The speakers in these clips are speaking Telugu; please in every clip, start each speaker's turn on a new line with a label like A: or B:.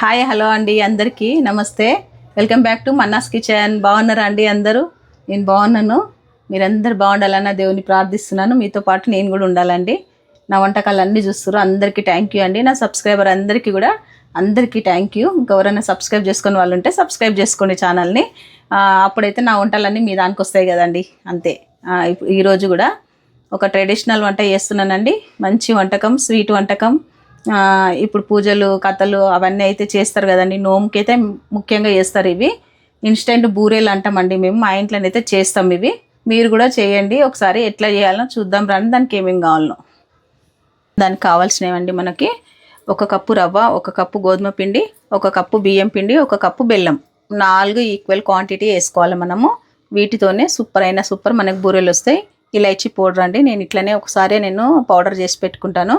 A: హాయ్ హలో అండి అందరికీ. నమస్తే. Welcome back to Manna's kitchen. బాగున్నారా అండి అందరూ? నేను బాగున్నాను. మీరందరూ బాగుండాలన్న దేవుని ప్రార్థిస్తున్నాను. మీతో పాటు నేను కూడా ఉండాలండి. నా వంటకాలు అన్నీ చూస్తారు అందరికీ థ్యాంక్ యూ అండి. నా సబ్స్క్రైబర్ అందరికీ కూడా అందరికీ థ్యాంక్ యూ ఇంకెవరైనా సబ్స్క్రైబ్ చేసుకునే వాళ్ళు ఉంటే సబ్స్క్రైబ్ చేసుకోండి ఛానల్ని అప్పుడైతే నా వంటలన్నీ మీ దానికి వస్తాయి కదండి. అంతే. ఇప్పుడు ఈరోజు కూడా ఒక ట్రెడిషనల్ వంట చేస్తున్నానండి. మంచి వంటకం స్వీట్ వంటకం. ఇప్పుడు పూజలు కథలు అవన్నీ అయితే చేస్తారు కదండి. నోముకి అయితే ముఖ్యంగా చేస్తారు ఇవి. ఇన్స్టెంట్ బూరేలు అంటామండి మేము. మా ఇంట్లోనైతే చేస్తాం ఇవి. మీరు కూడా చేయండి. ఒకసారి ఎట్లా చేయాలో చూద్దాం రండి. దానికి ఏమేమి కావాలనో. దానికి కావాల్సినవండి మనకి. ఒక కప్పు రవ్వ ఒక కప్పు గోధుమ పిండి ఒక కప్పు బియ్యం పిండి ఒక కప్పు బెల్లం. నాలుగు ఈక్వల్ క్వాంటిటీ వేసుకోవాలి మనము. వీటితోనే సూపర్ అయిన సూపర్ మనకు బూరెలు వస్తాయి. ఇలాచీ పౌడర్ అండి. నేను ఇట్లనే ఒకసారి నేను పౌడర్ చేసి పెట్టుకుంటాను.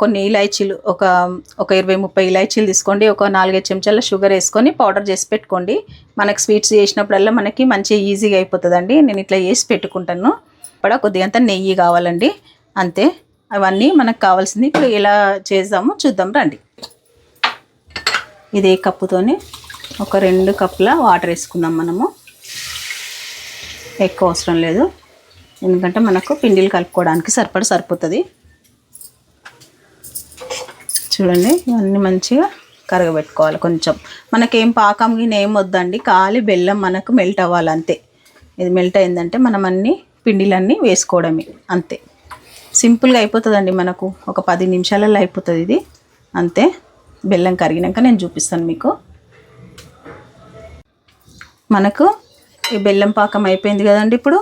A: కొన్ని ఇలాచీలు ఒక ఒక ఇరవై ముప్పై ఇలాచీలు తీసుకోండి ఒక నాలుగైదు చెంచాల షుగర్ వేసుకొని పౌడర్ చేసి పెట్టుకోండి. మనకి స్వీట్స్ చేసినప్పుడల్లా మనకి మంచిగా ఈజీగా అయిపోతుందండి. నేను ఇట్లా చేసి పెట్టుకుంటాను. ఇప్పుడు కొద్దిగంత నెయ్యి కావాలండి. అంతే. అవన్నీ మనకు కావాల్సింది. ఇప్పుడు ఎలా చేద్దామో చూద్దాం రండి. ఇదే కప్పుతోని ఒక రెండు కప్పుల వాటర్ వేసుకుందాం మనము. ఎక్కువ అవసరం లేదు. ఎందుకంటే మనకు పిండిలు కలుపుకోవడానికి సరిపడ సరిపోతుంది. చూడండి ఇవన్నీ మంచిగా కరగబెట్టుకోవాలి కొంచెం. మనకేం పాకం గిన్నె ఏం వద్దండి ఖాళీ బెల్లం మనకు మెల్ట్ అవ్వాలి అంతే. ఇది మెల్ట్ అయిందంటే మనం అన్ని పిండిలన్నీ వేసుకోవడమే అంతే. సింపుల్గా అయిపోతుందండి మనకు ఒక పది నిమిషాలలో అయిపోతుంది ఇది అంతే. బెల్లం కరిగినాక నేను చూపిస్తాను మీకు. మనకు ఈ బెల్లం పాకం అయిపోయింది కదండి ఇప్పుడు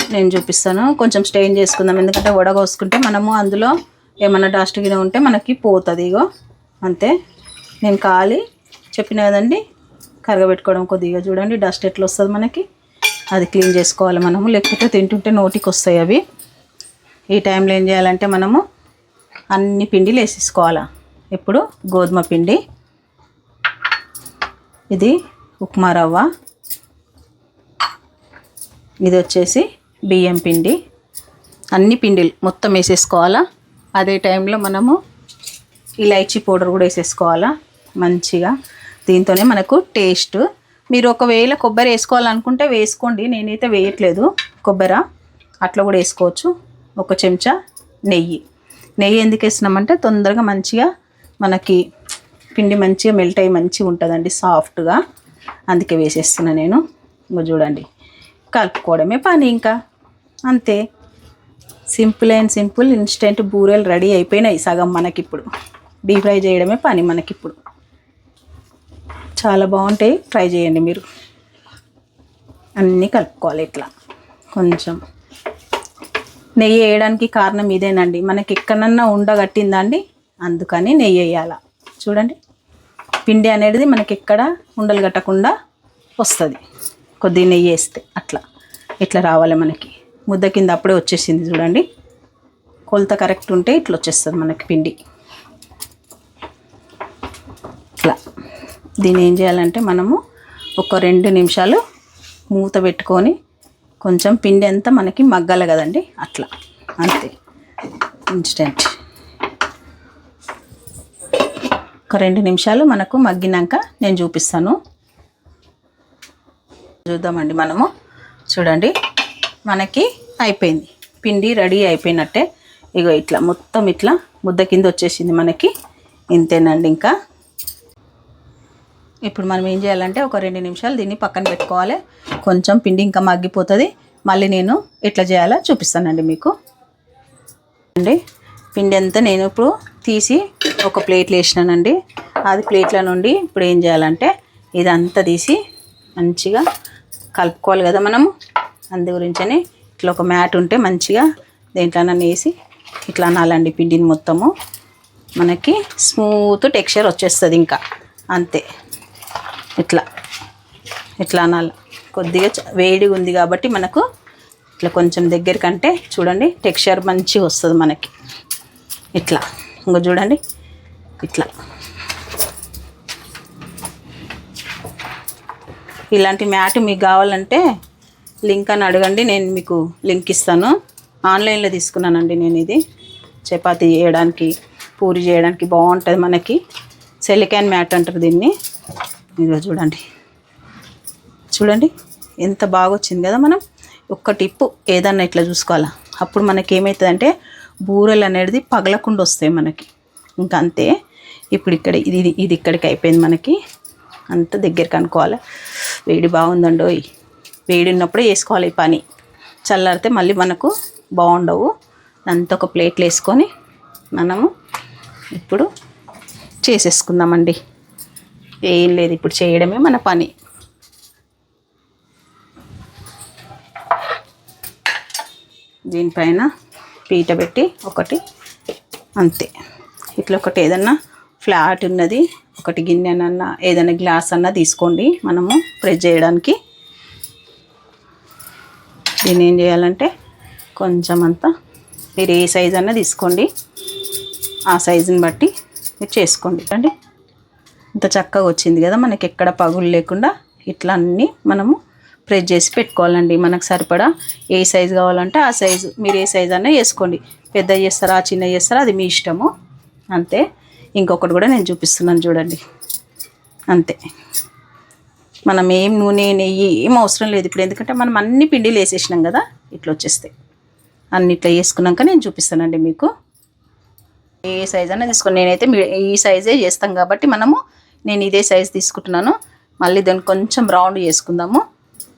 A: నేను చూపిస్తాను. కొంచెం స్టెయిన్ చేసుకుందాం ఎందుకంటే వడగోసుకుంటే మనము అందులో ఏమన్నా డస్ట్ గిన ఉంటే మనకి పోతుంది ఇగో. అంతే. నేను ఖాళీ. చెప్పిన కదండి కరగబెట్టుకోవడం కొద్దిగా చూడండి డస్ట్ ఎట్లా వస్తుంది మనకి. అది క్లీన్ చేసుకోవాలి మనము. లేకపోతే తింటుంటే నోటికి వస్తాయి అవి. ఈ టైంలో ఏం చేయాలంటే మనము అన్ని పిండిలు వేసేసుకోవాలా. ఇప్పుడు గోధుమ పిండి. ఇది ఉప్మా రవ్వ. ఇది వచ్చేసి బియ్యం పిండి. అన్ని పిండిలు మొత్తం వేసేసుకోవాలా. అదే టైంలో మనము ఇలైచీ పౌడర్ కూడా వేసేసుకోవాలా మంచిగా. దీంతోనే మనకు టేస్ట్. మీరు ఒకవేళ కొబ్బరి వేసుకోవాలనుకుంటే వేసుకోండి నేనైతే వేయట్లేదు. కొబ్బరి అట్లా కూడా వేసుకోవచ్చు. ఒక చెంచా నెయ్యి. నెయ్యి ఎందుకు వేసినామంటే తొందరగా మంచిగా మనకి పిండి మంచిగా మెల్ట్ అయ్యి మంచిగా ఉంటుందండి సాఫ్ట్గా. అందుకే వేసేస్తున్నా నేను. చూడండి. కలుపుకోవడమే పని ఇంకా. అంతే. సింపుల్ అండ్ సింపుల్ ఇన్స్టెంట్ బూరెలు రెడీ అయిపోయినాయి సగం మనకిప్పుడు. డీప్ ఫ్రై చేయడమే పని మనకిప్పుడు. చాలా బాగుంటాయి ట్రై చేయండి మీరు. అన్నీ కలుపుకోవాలి ఇట్లా. కొంచెం. నెయ్యి వేయడానికి కారణం ఇదేనండి. మనకి ఎక్కడన్నా ఉండగట్టిందండి అందుకని నెయ్యి వేయాల. చూడండి. పిండి అనేది మనకి ఎక్కడ ఉండలు కట్టకుండా వస్తుంది. కొద్దిగా నెయ్యి వేస్తే అట్లా. ఇట్లా రావాలి మనకి? ముద్ద కింద అప్పుడే వచ్చేసింది చూడండి. కొలత కరెక్ట్ ఉంటే ఇట్లా వచ్చేస్తుంది మనకి పిండి. ఇట్లా దీన్ని ఏం చేయాలంటే మనము ఒక రెండు నిమిషాలు మూత పెట్టుకొని కొంచెం పిండి అంతా మనకి మగ్గాలి కదండి. అట్లా. అంతే. ఇన్స్టెంట్. ఒక రెండు నిమిషాలు మనకు మగ్గినాక నేను చూపిస్తాను. చూద్దామండి మనము. చూడండి. మనకి అయిపోయింది. పిండి రెడీ అయిపోయినట్టే. ఇగో ఇట్లా మొత్తం ఇట్లా ముద్ద కింద వచ్చేసింది మనకి. ఇంతేనండి ఇంకా. ఇప్పుడు మనం ఏం చేయాలంటే ఒక రెండు నిమిషాలు దీన్ని పక్కన పెట్టుకోవాలి. కొంచెం పిండి ఇంకా మగ్గిపోతుంది. మళ్ళీ నేను ఎట్లా చేయాలో చూపిస్తానండి మీకు. అండి పిండి అంతా నేను ఇప్పుడు తీసి ఒక ప్లేట్లో వేసినానండి. అది ప్లేట్ల నుండి ఇప్పుడు ఏం చేయాలంటే ఇదంతా తీసి మంచిగా కలుపుకోవాలి కదా మనము. అందు గురించని ఇట్లా ఒక మ్యాట్ ఉంటే మంచిగా దేంట్లోనన్నా వేసి ఇట్లా అనాలండి పిండిని మొత్తము. మనకి స్మూత్ టెక్స్చర్ వచ్చేస్తుంది ఇంకా. అంతే. ఇట్లా. ఇట్లా అనాలి. కొద్దిగా వేడిగా ఉంది కాబట్టి మనకు ఇట్లా కొంచెం దగ్గర కంటే చూడండి టెక్స్చర్ మంచిగా వస్తుంది మనకి. ఇట్లా. ఇంకో చూడండి. ఇట్లా. ఇలాంటి మ్యాట్ మీకు కావాలంటే లింక్ అని అడగండి నేను మీకు లింక్ ఇస్తాను. ఆన్లైన్లో తీసుకున్నానండి నేను ఇది. చపాతి చేయడానికి పూరి చేయడానికి బాగుంటుంది మనకి. సెలికాన్ మ్యాట్ అంటారు దీన్ని. ఇదిగో చూడండి. చూడండి ఎంత బాగా వచ్చింది కదా మనం. ఒక్క టిప్పు ఏదన్నా ఇట్లా చూసుకోవాలా. అప్పుడు మనకి ఏమవుతుందంటే బూరెలు అనేది పగలకుండా వస్తాయి మనకి. ఇంకా అంతే. ఇప్పుడు ఇక్కడ ఇది ఇది- ఇది ఇక్కడికి అయిపోయింది మనకి. అంత దగ్గరికి అనుకోవాలి. వేడి బాగుందండోయ్. వేడి ఉన్నప్పుడే వేసుకోవాలి ఈ పని. చల్లారితే మళ్ళీ మనకు బాగుండవు. అంత ఒక ప్లేట్లు వేసుకొని మనము ఇప్పుడు చేసేసుకుందామండి. ఏం లేదు ఇప్పుడు చేయడమే మన పని. దీనిపైన పీట పెట్టి ఒకటి అంతే. ఇట్లా ఒకటి ఏదన్నా ఫ్లాట్ ఉన్నది ఒకటి గిన్నెనన్నా ఏదైనా గ్లాస్ అన్నా తీసుకోండి. మనము ప్రెస్ చేయడానికి దీన్ని ఏం చేయాలంటే కొంచెం అంతా మీరు ఏ సైజ్ అన్నా తీసుకోండి. ఆ సైజుని బట్టి మీరు చేసుకోండి. అండి ఇంత చక్కగా వచ్చింది కదా మనకి ఎక్కడ పగులు లేకుండా ఇట్లా అన్నీ మనము ప్రెస్ చేసి పెట్టుకోవాలండి. మనకు సరిపడా ఏ సైజు కావాలంటే ఆ సైజు మీరు ఏ సైజు అన్నా వేసుకోండి. పెద్ద చేస్తారా చిన్న చేస్తారా అది మీ ఇష్టము. అంతే. ఇంకొకటి కూడా నేను చూపిస్తున్నాను చూడండి. అంతే. మనం ఏం నూనె నెయ్యి ఏం అవసరం లేదు ఇప్పుడు. ఎందుకంటే మనం అన్ని పిండిలు వేసేసినాం కదా ఇట్లా వచ్చేస్తాయి. అన్ని ఇట్లా వేసుకున్నాక నేను చూపిస్తానండి మీకు. ఏ సైజ్ అయినా తీసుకోండి. నేనైతే మీ- ఈ సైజే చేస్తాం కాబట్టి మనము నేను ఇదే సైజ్ తీసుకుంటున్నాను. మళ్ళీ దాన్ని కొంచెం రౌండ్ చేసుకుందాము.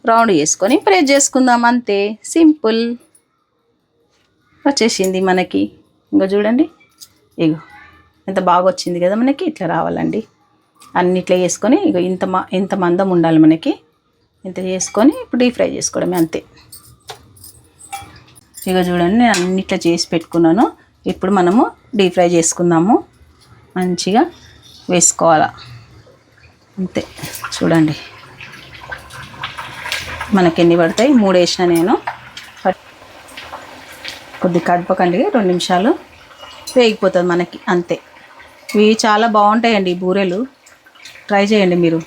A: రౌండ్ చేసుకొని ప్రెస్ చేసుకుందాం అంతే. సింపుల్ వచ్చేసింది మనకి. ఇంకా చూడండి. ఇగో ఎంత బాగా వచ్చింది కదా మనకి. ఇట్లా రావాలండి. అన్నిట్లో వేసుకొని చేసుకొని ఇక ఇంత ఇంత మందం ఉండాలి మనకి. ఇంత చేసుకొని ఇప్పుడు డీప్ ఫ్రై చేసుకోవడమే అంతే. ఇక చూడండి నేను అన్నిట్లో చేసి పెట్టుకున్నాను. ఇప్పుడు మనము డీప్ ఫ్రై చేసుకుందాము. మంచిగా వేసుకోవాలా. అంతే. చూడండి. మనకి ఎన్ని పడతాయి? మూడు వేసిన నేను. కొద్ది కడపకండి రెండు నిమిషాలు. వేగిపోతుంది మనకి. అంతే. ఇవి చాలా బాగుంటాయండి ఈ బూరెలు. ట్రై చేయండి మీరు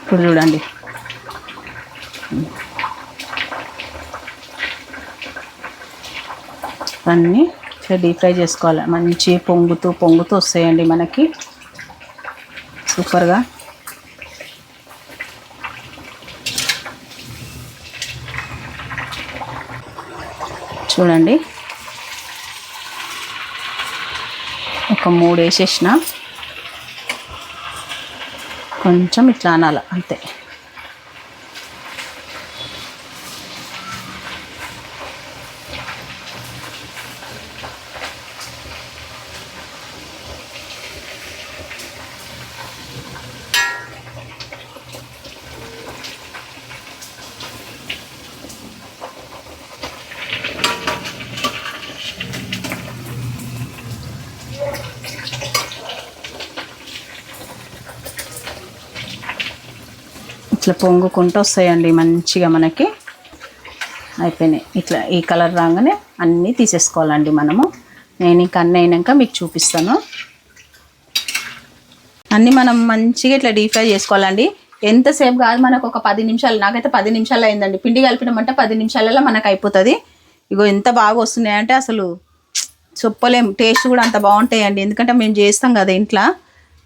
A: ఇప్పుడు చూడండి అన్నీ డీప్ ఫ్రై చేసుకోవాలి. మంచి పొంగుతూ పొంగుతూ వస్తాయండి మనకి. సూపర్గా. చూడండి. ఒక మూడు వేసేసిన. కొంచెం ఇట్లా అనాలి అంతే. ఇట్లా పొంగుకుంటూ వస్తాయండి మంచిగా మనకి. అయిపోయినాయి. ఇట్లా ఈ కలర్ రాగానే అన్నీ తీసేసుకోవాలండి మనము. నేను ఇంకా అన్నీ అయినాక మీకు చూపిస్తాను. అన్నీ మనం మంచిగా ఇట్లా డీప్ ఫ్రై చేసుకోవాలండి. ఎంతసేపు కాదు మనకు ఒక పది నిమిషాలు నాకైతే పది నిమిషాలు అయిందండి. పిండి కలిపినామంటే పది నిమిషాలలో మనకు అయిపోతుంది. ఇగో ఎంత బాగా వస్తున్నాయంటే అసలు చెప్పలేం. టేస్ట్ కూడా అంత బాగుంటాయండి. ఎందుకంటే మేము చేస్తాం కదా ఇంట్లో.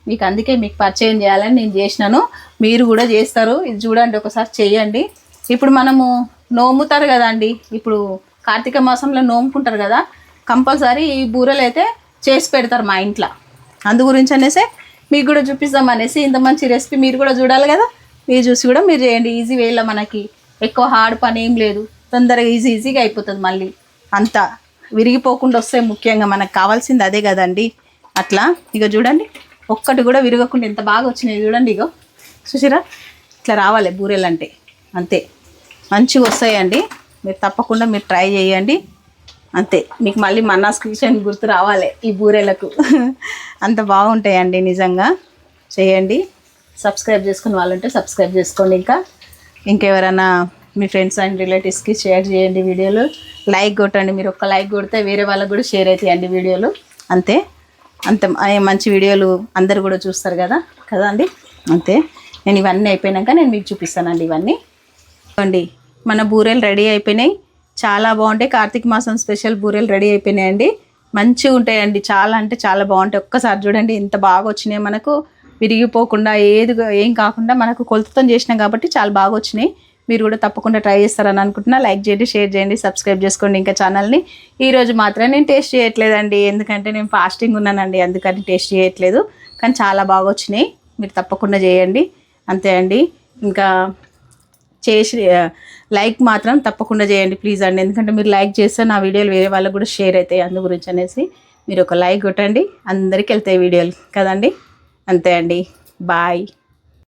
A: మీకు అందుకే మీకు పరిచయం చేయాలని నేను చేసినాను. మీరు కూడా చేస్తారు. ఇది చూడండి ఒకసారి చేయండి. ఇప్పుడు మనము నోముతారు కదండి. ఇప్పుడు కార్తీక మాసంలో నోముకుంటారు కదా. కంపల్సరీ ఈ బూరెలు అయితే చేసి పెడతారు మా ఇంట్లో. అందు గురించి అనేసి మీకు కూడా చూపిస్తాం అనేసి ఇంత మంచి రెసిపీ మీరు కూడా చూడాలి కదా. మీరు చూసి కూడా మీరు చేయండి. ఈజీ వేలో మనకి ఎక్కువ హార్డ్ పని ఏం లేదు. తొందరగా ఈజీ ఈజీగా అయిపోతుంది మళ్ళీ. అంతా విరిగిపోకుండా వస్తే ముఖ్యంగా మనకు కావాల్సింది అదే కదండి. అట్లా. ఇక చూడండి. ఒక్కటి కూడా విరగకుండా ఎంత బాగా వచ్చినాయి చూడండి ఇగో. చూసిరా? ఇట్లా రావాలి బూరెలు అంటే అంతే. మంచిగా వస్తాయండి. మీరు తప్పకుండా మీరు ట్రై చేయండి. అంతే. మీకు మళ్ళీ మన్నాస్ కిచెన్ గుర్తు రావాలి ఈ బూరెలకు. అంత బాగుంటాయండి నిజంగా. చేయండి. సబ్స్క్రైబ్ చేసుకుని వాళ్ళంటే సబ్స్క్రైబ్ చేసుకోండి ఇంకా. ఇంకెవరైనా మీ ఫ్రెండ్స్ అండ్ రిలేటివ్స్కి షేర్ చేయండి వీడియోలు. లైక్ కొట్టండి. మీరు ఒక్క లైక్ కొడితే వేరే వాళ్ళకి కూడా షేర్ అవుతాయండి వీడియోలు. అంతే. అంత మంచి వీడియోలు అందరు కూడా చూస్తారు కదా కదా అండి? అంతే. నేను ఇవన్నీ అయిపోయినాక నేను మీకు చూపిస్తానండి ఇవన్నీ. అండి మన బూరెలు రెడీ అయిపోయినాయి. చాలా బాగుంటాయి. కార్తీక మాసం స్పెషల్ బూరెలు రెడీ అయిపోయినాయండి. మంచిగా ఉంటాయండి. చాలా అంటే చాలా బాగుంటాయి. ఒక్కసారి చూడండి ఎంత బాగా వచ్చినాయి మనకు. విరిగిపోకుండా ఏది ఏం కాకుండా మనకు కొలతతో చేసినాం కాబట్టి చాలా బాగా వచ్చినాయి. మీరు కూడా తప్పకుండా ట్రై చేస్తారని అనుకుంటున్నా. లైక్ చేయండి షేర్ చేయండి సబ్స్క్రైబ్ చేసుకోండి ఇంకా ఛానల్ని ఈరోజు మాత్రం నేను టేస్ట్ చేయట్లేదండి. ఎందుకంటే నేను ఫాస్టింగ్ ఉన్నానండి అందుకని టేస్ట్ చేయట్లేదు. కానీ చాలా బాగా వచ్చినాయి. మీరు తప్పకుండా చేయండి. అంతే అండి. ఇంకా చేసి లైక్ మాత్రం తప్పకుండా చేయండి ప్లీజ్ అండి. ఎందుకంటే మీరు లైక్ చేస్తే నా వీడియోలు వేరే వాళ్ళకు కూడా షేర్ అవుతాయి అందు గురించి అనేసి. మీరు ఒక లైక్ కొట్టండి. అందరికి వెళ్తాయి వీడియోలు కదండి? అంతే అండి. బాయ్